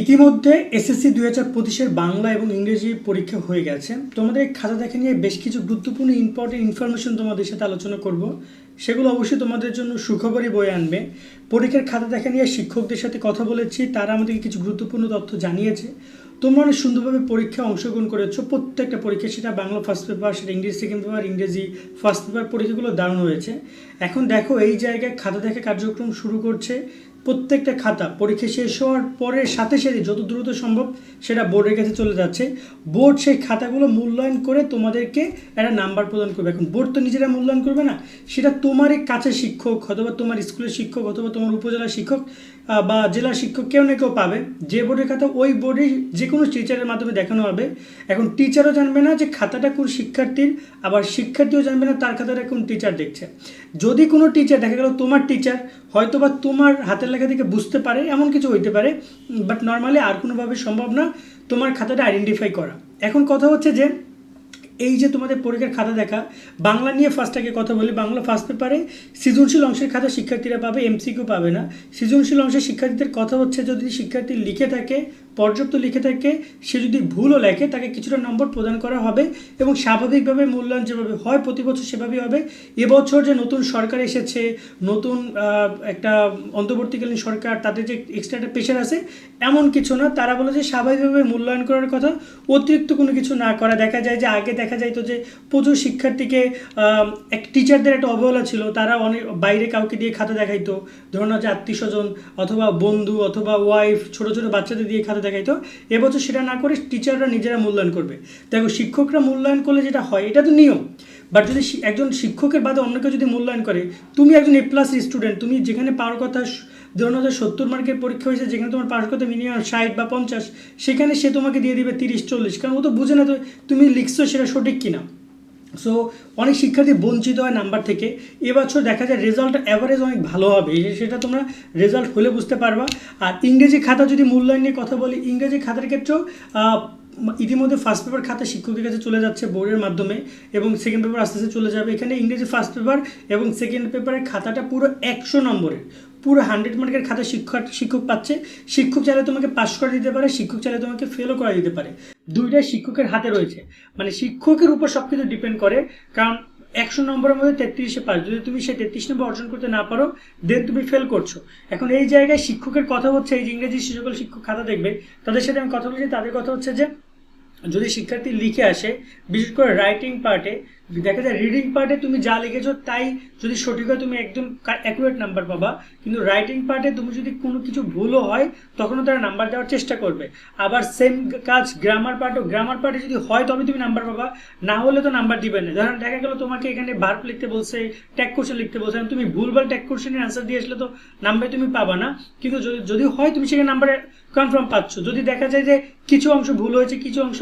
ইতিমধ্যে এসএসসি দুই হাজার পঁচিশের বাংলা এবং ইংরেজি পরীক্ষা হয়ে গেছে। তোমাদের এই খাতা দেখা নিয়ে বেশ কিছু গুরুত্বপূর্ণ ইম্পর্টেন্ট ইনফরমেশন তোমাদের সাথে আলোচনা করব। সেগুলো অবশ্যই তোমাদের জন্য সুখবরই বয়ে আনবে। পরীক্ষার খাতা দেখা নিয়ে শিক্ষকদের সাথে কথা বলেছি, তারা আমাদেরকে কিছু গুরুত্বপূর্ণ তথ্য জানিয়েছে। তোমরা অনেক সুন্দরভাবে পরীক্ষায় অংশগ্রহণ করেছ। প্রত্যেকটা পরীক্ষা সেটা বাংলা ফার্স্ট পেপার সেটা ইংরেজি সেকেন্ড পেপার ইংরেজি ফার্স্ট পেপার পরীক্ষাগুলো দারুণ হয়েছে। এখন দেখো এই জায়গায় খাতা দেখা কার্যক্রম শুরু করছে। প্রত্যেকটা খাতা পরীক্ষা শেষ হওয়ার পরে সাথে সাথে যত দ্রুত সম্ভব সেটা বোর্ডের কাছে চলে যাচ্ছে। বোর্ড সেই খাতাগুলো মূল্যায়ন করে তোমাদেরকে একটা নাম্বার প্রদান করবে। এখন বোর্ড তো নিজেরা মূল্যায়ন করবে না, সেটা তোমারই কাছে শিক্ষক অথবা তোমার স্কুলের শিক্ষক অথবা তোমার উপজেলার শিক্ষক বা জেলা শিক্ষক কেউ না কেউ পাবে। যে বোর্ডের খাতা ওই বোর্ডে যে কোনো টিচারের মাধ্যমে দেখানো হবে। এখন টিচারও জানবে না যে খাতাটা কোন শিক্ষার্থীর, আবার শিক্ষার্থীও জানবে না তার খাতাটা কোন টিচার দেখছে। যদি কোনো টিচার দেখা গেল তোমার টিচার হয়তো বা তোমার হাতের লেখা থেকে বুঝতে পারে, এমন কিছু হইতে পারে বাট নর্মালি আর কোনোভাবে সম্ভব না তোমার খাতাটা আইডেন্টিফাই করা। এখন কথা হচ্ছে যে, এই যে তোমাদের পরীক্ষার খাতা দেখা, বাংলা নিয়ে ফার্স্ট আগে কথা বলি, বাংলা ফার্স্ট পেপারে সৃজনশীল অংশের খাতা শিক্ষার্থীরা পাবে এমসিকিউ পাবে না। সৃজনশীল অংশের শিক্ষার্থীদের কথা হচ্ছে যদি শিক্ষার্থী লিখে থাকে পর্যাপ্ত লিখে থাকে, সে যদি ভুলও লেখে, তাকে কিছুটা নম্বর প্রদান করা হবে এবং স্বাভাবিকভাবে মূল্যায়ন যেভাবে হয়, প্রতি বছর সেভাবেই হবে। এবছর যে নতুন সরকার এসেছে, নতুন একটা অন্তর্বর্তীকালীন সরকার তাদের যে এক্সট্রা একটা প্রেশার আছে, এমন কিছু না। তারা বলে যে স্বাভাবিকভাবে মূল্যায়ন করার কথা, অতিরিক্ত কোনো কিছু না করা। দেখা যায় যে আগে দেখা যাইতো যে প্রচুর শিক্ষার্থীকে এক টিচারদের একটা অবহেলা ছিল। তারা অনেক, বাইরে কাউকে দিয়ে খাতা দেখাইতো। ধরুন হচ্ছে আত্মীয় স্বজন অথবা বন্ধু অথবা ওয়াইফ ছোটো ছোটো বাচ্চাদের দিয়ে খাতা দেখাইতো, এবছর সেটা না করে টিচাররা নিজেরা মূল্যায়ন করবে। দেখো, শিক্ষকরা মূল্যায়ন করলে যেটা হয়, এটা তো নিয়ম। বাট যদি একজন শিক্ষকের বাদে অন্য কেউ যদি মূল্যায়ন করে, তুমি একজন এ প্লাস স্টুডেন্ট তুমি যেখানে পাওয়ার কথা ধরুন হচ্ছে সত্তর মার্কের পরীক্ষা হয়েছে, যেখানে তোমার পাওয়ার কথা মিনিমাম ষাট বা পঞ্চাশ, সেখানে সে তোমাকে দিয়ে দিবে তিরিশ, চল্লিশ, কারণ ও তো বুঝে না তো তুমি লিখছো সেটা সঠিক কিনা। সো অনেক শিক্ষার্থী বঞ্চিত হয় নাম্বার থেকে। এবছর দেখা যায় রেজাল্ট অ্যাভারেজ অনেক ভালো হবে। সেটা তোমরা রেজাল্ট হলে বুঝতে পারবা। আর ইংরেজি খাতা যদি মূল্যায়ন নিয়ে কথা বলি, ইংরেজি খাতার ক্ষেত্রেও ইতিমধ্যে ফার্স্ট পেপার খাতা শিক্ষকের কাছে চলে যাচ্ছে বোর্ডের মাধ্যমে এবং সেকেন্ড পেপার আস্তে আস্তে চলে যাবে। এখানে ইংরেজি ফার্স্ট পেপার এবং সেকেন্ড পেপারের খাতাটা পুরো একশো নম্বরের। পুরো হান্ড্রেড মার্কের খাতা শিক্ষক শিক্ষক পাচ্ছে। শিক্ষক চাইলে তোমাকে পাস করে দিতে পারে, শিক্ষক চাইলে তোমাকে ফেলও করা দিতে পারে। দুইটাই শিক্ষকের হাতে রয়েছে। মানে শিক্ষকের উপর সব কিছু ডিপেন্ড করে। কারণ একশো নম্বরের মধ্যে তেত্রিশে পাস যদি তুমি সেই তেত্রিশ নম্বর অর্জন করতে না পারো দেন তুমি ফেল করছ। এখন এই জায়গায় শিক্ষকের কথা হচ্ছে, এই যে ইংরেজি সকল শিক্ষক খাতা দেখবে, তাদের সাথে আমি কথা বলছি, তাদের কথা হচ্ছে যে যদি শিক্ষার্থী লিখে আসে বিশেষ করে রাইটিং পার্টে দেখা যায় রিডিং পার্টে তুমি যা লিখেছো তাই যদি সঠিক হয়, তুমি একদম অ্যাকুরেট নাম্বার পাবা। কিন্তু রাইটিং পার্টে তুমি যদি কোনো কিছু ভুলও হয়, তখনও তারা নাম্বার দেওয়ার চেষ্টা করবে। আবার সেম কাজ গ্রামার পার্টও গ্রামার পার্টে যদি হয় তবে তুমি নাম্বার পাবা। না হলে তো নাম্বার দিবে না। ধরেন দেখা গেল তোমাকে এখানে ভার্ব লিখতে বলছে ট্যাগ কোশ্চেন লিখতে বলছে। তুমি ভুলভাল ট্যাগ কোশ্চেনের অ্যান্সার দিয়ে আসলে তো নাম্বার তুমি পাবা না। কিন্তু যদি হয়, তুমি সেখানে নাম্বারে কনফার্ম পাচ্ছ। যদি দেখা যায় যে কিছু অংশ ভুল হয়েছে, কিছু অংশ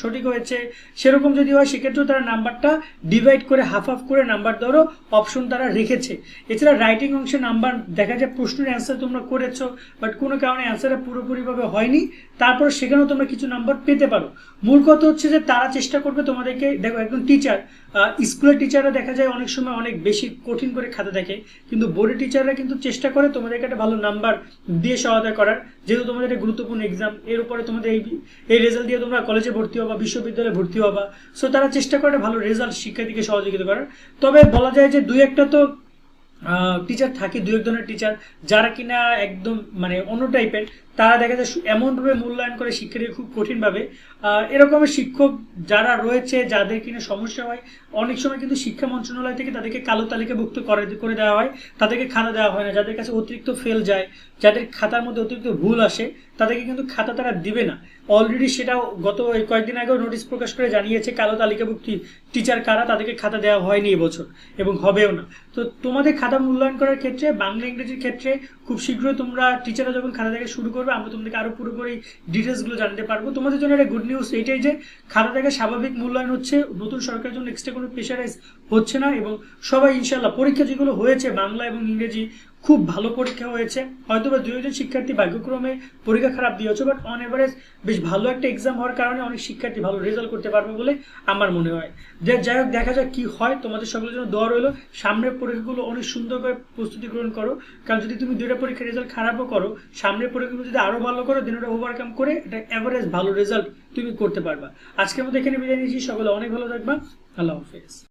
সঠিক হয়েছে, সেরকম যদি হয়, সেক্ষেত্রেও তারা নাম্বারটা ডিভাইড করে হাফ হাফ করে নাম্বার দেওয়ারও অপশন তারা রেখেছে। এছাড়া রাইটিং অংশে নাম্বার দেখা যায় প্রশ্নের অ্যান্সার তোমরা করেছ বাট কোনো কারণে অ্যান্সারটা পুরোপুরিভাবে হয়নি। তারপর সেখানেও তোমরা কিছু নাম্বার পেতে পারো। মূল কথা হচ্ছে যে তারা চেষ্টা করবে তোমাদেরকে, দেখো একজন টিচার স্কুলের টিচাররা দেখা যায় অনেক সময় অনেক বেশি কঠিন করে খাতা দেখে, কিন্তু বোর্ডের টিচাররা কিন্তু চেষ্টা করে তোমাদেরকে একটা ভালো নাম্বার দিয়ে সহায়তা করার। যেহেতু তোমাদের একটা গুরুত্বপূর্ণ এক্সাম এর উপরে তোমাদের এই এই রেজাল্ট দিয়ে তোমরা কলেজে ভর্তি হবা, বিশ্ববিদ্যালয়ে ভর্তি হবা। সো তারা চেষ্টা করে ভালো রেজাল্ট শিক্ষার্থীকে সহযোগিতা করার। তবে বলা যায় যে দুই একটা তো টিচার থাকে, দু এক ধরনের টিচার যারা কিনা একদম মানে অন্য টাইপের তারা দেখা যায় এমনভাবে মূল্যায়ন করে শিক্ষার্থী খুব কঠিনভাবে। এরকমের শিক্ষক যারা রয়েছে, যাদের কিনা সমস্যা হয়, অনেক সময় কিন্তু শিক্ষা মন্ত্রণালয় থেকে তাদেরকে কালো তালিকাভুক্ত করে করে দেওয়া হয়, তাদেরকে খাতা দেওয়া হয় না, যাদের কাছে অতিরিক্ত ফেল যায়, যাদের খাতার মধ্যে অতিরিক্ত ভুল আসে, তাদেরকে কিন্তু খাতা তারা দিবে না। অলরেডি সেটাও গত কয়েকদিন আগেও নোটিশ প্রকাশ করে জানিয়েছে কালো তালিকাভুক্তি টিচার কারা, তাদেরকে খাতা দেওয়া হয়নি এবছর এবং হবেও না। তো তোমাদের খাতা মূল্যায়ন করার ক্ষেত্রে, বাংলা, ইংরেজির ক্ষেত্রে খুব শীঘ্রই তোমরা টিচাররা যখন খাতা দেখা শুরু করবে, আমরা তোমাদেরকে আরও পুরোপুরি ডিটেলসগুলো জানতে পারব। তোমাদের জন্য একটা গুড নিউজ এইটাই যে, খাতা দেখা স্বাভাবিক মূল্যায়ন হচ্ছে, নতুন সরকারের জন্য এক্সট্রা কোনো প্রেশারাইজ হচ্ছে না এবং সবাই ইনশাল্লাহ পরীক্ষা যেগুলো হয়েছে বাংলা এবং ইংরেজি খুব ভালো পরীক্ষা হয়েছে। হয়তো বা দুই একজন শিক্ষার্থী ভাগ্যক্রমে পরীক্ষা খারাপ দিয়েছে বাট অন এভারেজ বেশ ভালো একটা এক্সাম হওয়ার কারণে অনেক শিক্ষার্থী ভালো রেজাল্ট করতে পারবে বলে আমার মনে হয়। যাই হোক, দেখা যাক কি হয়। তোমাদের সকলের জন্য দোয়া রইল। সামনের পরীক্ষাগুলো অনেক সুন্দর করে প্রস্তুতি গ্রহণ করো। কারণ যদি তুমি দুইটা পরীক্ষার রেজাল্ট খারাপও করো, সামনের পরীক্ষাগুলো যদি আরও ভালো করো দিন ওটা ওভারকাম করে এটা এভারেজ ভালো রেজাল্ট তুমি করতে পারবা। আজকের মধ্যে এখানে বিদায় নিয়েছি। সকলে অনেক ভালো থাকবা। আল্লাহ হাফেজ।